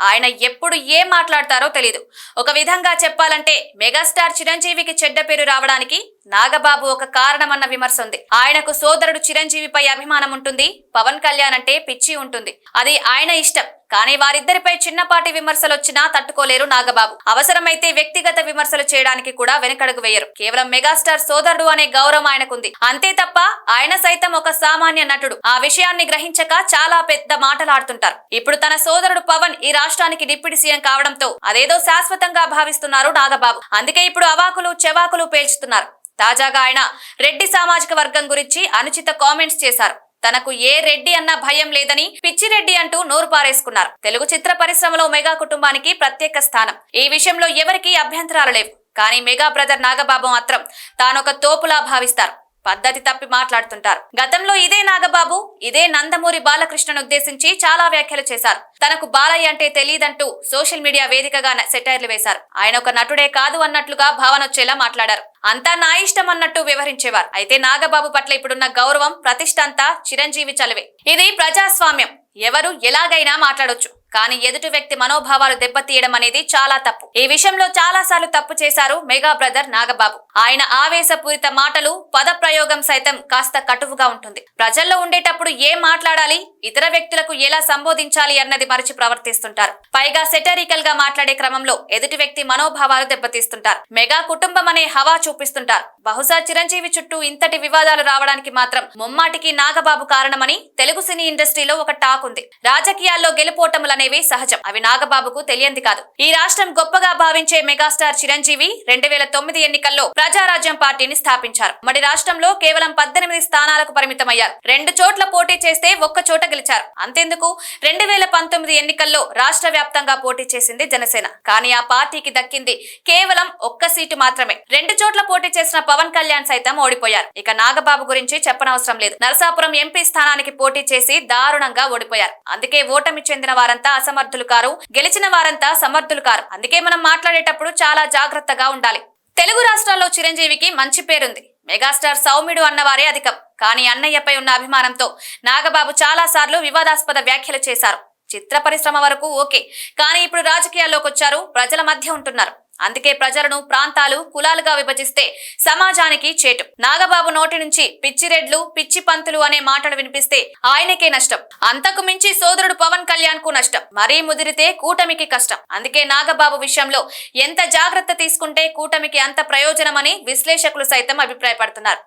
ఆయన ఎప్పుడు ఏం మాట్లాడతారో తెలీదు. ఒక విధంగా చెప్పాలంటే మెగాస్టార్ చిరంజీవికి చెడ్డ పేరు రావడానికి నాగబాబు ఒక కారణమన్న విమర్శ ఉంది. ఆయనకు సోదరుడు చిరంజీవిపై అభిమానం ఉంటుంది పవన్ కళ్యాణ్ అంటే పిచ్చి ఉంటుంది. అది ఆయన ఇష్టం. కానీ వారిద్దరిపై చిన్నపాటి విమర్శలు వచ్చినా తట్టుకోలేరు నాగబాబు. అవసరమైతే వ్యక్తిగత విమర్శలు చేయడానికి కూడా వెనకడుగు వేయరు. కేవలం మెగాస్టార్ సోదరుడు అనే గౌరవం ఆయనకుంది. అంతే తప్ప ఆయన సైతం ఒక సామాన్య నటుడు. ఆ విషయాన్ని గ్రహించక చాలా పెద్ద మాటలాడుతుంటారు. ఇప్పుడు తన సోదరుడు పవన్ ఈ రాష్ట్రానికి డిప్యూటీ సీఎం కావడంతో అదేదో శాశ్వతంగా భావిస్తున్నారు నాగబాబు. అందుకే ఇప్పుడు అవాకులు చెవాకులు పేల్చుతున్నారు. తాజాగా ఆయన రెడ్డి సామాజిక వర్గం గురించి అనుచిత కామెంట్స్ చేశారు. తనకు ఏ రెడ్డి అన్న భయం లేదని పిచ్చిరెడ్డి అంటూ నోరు పారేసుకున్నారు. తెలుగు చిత్ర పరిశ్రమలో మెగా కుటుంబానికి ప్రత్యేక స్థానం. ఈ విషయంలో ఎవరికీ అభ్యంతరాలు లేవు. కానీ మెగా బ్రదర్ నాగబాబు మాత్రం తానొక తోపులా భావిస్తారు. పద్ధతి తప్పి మాట్లాడుతుంటారు. గతంలో ఇదే నాగబాబు ఇదే నందమూరి బాలకృష్ణను ఉద్దేశించి చాలా వ్యాఖ్యలు చేశారు. తనకు బాలయ్య అంటే తెలియదంటూ సోషల్ మీడియా వేదికగా సెటైర్లు వేశారు. ఆయన ఒక నటుడే కాదు అన్నట్లుగా భావన వచ్చేలా మాట్లాడారు. అంతా నా ఇష్టం అన్నట్టు వ్యవహరించేవారు. అయితే నాగబాబు పట్ల ఇప్పుడున్న గౌరవం ప్రతిష్ట అంతా చిరంజీవి చలవే ఇది ప్రజాస్వామ్యం. ఎవరు ఎలాగైనా మాట్లాడొచ్చు. కానీ ఎదుటి వ్యక్తి మనోభావాలు దెబ్బతీయడం అనేది చాలా తప్పు. ఈ విషయంలో చాలా సార్లు తప్పు చేశారు మెగా బ్రదర్ నాగబాబు. ఆయన ఆవేశపూరిత మాటలు పద ప్రయోగం సైతం కాస్త కటువుగా ఉంటుంది. ప్రజల్లో ఉండేటప్పుడు ఏం మాట్లాడాలి ఇతర వ్యక్తులకు ఎలా సంబోధించాలి అన్నది మరిచి ప్రవర్తిస్తుంటారు. పైగా సెటరికల్గా మాట్లాడే క్రమంలో ఎదుటి వ్యక్తి మనోభావాలు దెబ్బతీస్తుంటారు. మెగా కుటుంబం అనే హవా చూపిస్తుంటారు. బహుశా చిరంజీవి చుట్టూ ఇంతటి వివాదాలు రావడానికి మాత్రం ముమ్మాటికి నాగబాబు కారణమని తెలుగు సినీ ఇండస్ట్రీలో ఒక టాక్ ఉంది. రాజకీయాల్లో అనేవి సహజం. అవి నాగబాబుకు తెలియంది కాదు. ఈ రాష్ట్రం గొప్పగా భావించే మెగాస్టార్ చిరంజీవి రెండు వేల తొమ్మిది ఎన్నికల్లో ప్రజారాజ్యం పార్టీని స్థాపించారు. మరి రాష్ట్రంలో కేవలం పద్దెనిమిది స్థానాలకు పరిమితమయ్యారు. రెండు చోట్ల పోటీ చేస్తే ఒక్క చోట గెలిచారు. అంతేందుకు? రెండు వేల పంతొమ్మిది ఎన్నికల్లో రాష్ట్ర వ్యాప్తంగా పోటీ చేసింది జనసేన. కానీ ఆ పార్టీకి దక్కింది కేవలం ఒక్క సీటు మాత్రమే. రెండు చోట్ల పోటీ చేసిన పవన్ కళ్యాణ్ సైతం ఓడిపోయారు. ఇక నాగబాబు గురించి చెప్పనవసరం లేదు. నరసాపురం ఎంపీ స్థానానికి పోటీ చేసి దారుణంగా ఓడిపోయారు. అందుకే ఓటమి చెందిన వారంతా అసమర్థులు కారు. గెలిచిన వారంతా సమర్థులు కారు. అందుకే మనం మాట్లాడేటప్పుడు చాలా జాగ్రత్తగా ఉండాలి. తెలుగు రాష్ట్రాల్లో చిరంజీవికి మంచి పేరుంది. మెగాస్టార్ సౌమ్యుడు అన్నవారే అధికం. కానీ అన్నయ్యపై ఉన్న అభిమానంతో నాగబాబు చాలా సార్లు వివాదాస్పద వ్యాఖ్యలు చేశారు. చిత్ర పరిశ్రమ వరకు ఓకే. కానీ ఇప్పుడు రాజకీయాల్లోకి వచ్చారు ప్రజల మధ్య ఉంటున్నారు. అందుకే ప్రజలను ప్రాంతాలు కులాలుగా విభజిస్తే సమాజానికి చేటు. నాగబాబు నోటి నుంచి పిచ్చిరెడ్లు పిచ్చి పంతులు అనే మాటలు వినిపిస్తే ఆయనకే నష్టం. అంతకు మించి సోదరుడు పవన్ కళ్యాణ్కు నష్టం. మరీ ముదిరితే కూటమికి కష్టం. అందుకే నాగబాబు విషయంలో ఎంత జాగ్రత్త తీసుకుంటే కూటమికి అంత ప్రయోజనమని విశ్లేషకులు సైతం అభిప్రాయపడుతున్నారు.